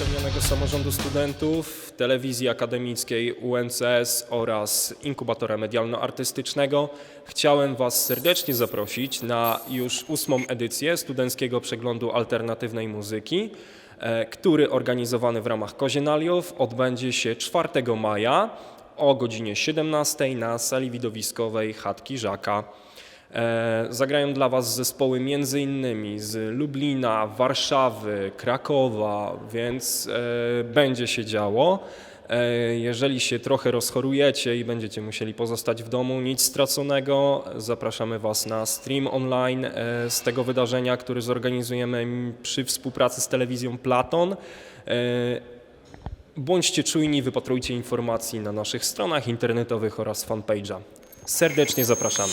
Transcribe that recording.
Regionalnego Samorządu Studentów, Telewizji Akademickiej UNCS oraz Inkubatora Medialno-Artystycznego chciałem Was serdecznie zaprosić na już ósmą edycję Studenckiego Przeglądu Alternatywnej Muzyki, e, który organizowany w ramach Kozienaliów odbędzie się 4 maja o godzinie 17 na sali widowiskowej Chatki Żaka. E, Zagrają dla Was zespoły innymi z Lublina, Warszawy, Krakowa, więc e, będzie się działo. E, Jeżeli się trochę rozchorujecie i będziecie musieli pozostać w domu, nic straconego. Zapraszamy Was na stream online z tego wydarzenia, który zorganizujemy przy współpracy z telewizją Platon. Bądźcie czujni, wypatrujcie informacji na naszych stronach internetowych oraz fanpage'a. Serdecznie zapraszamy.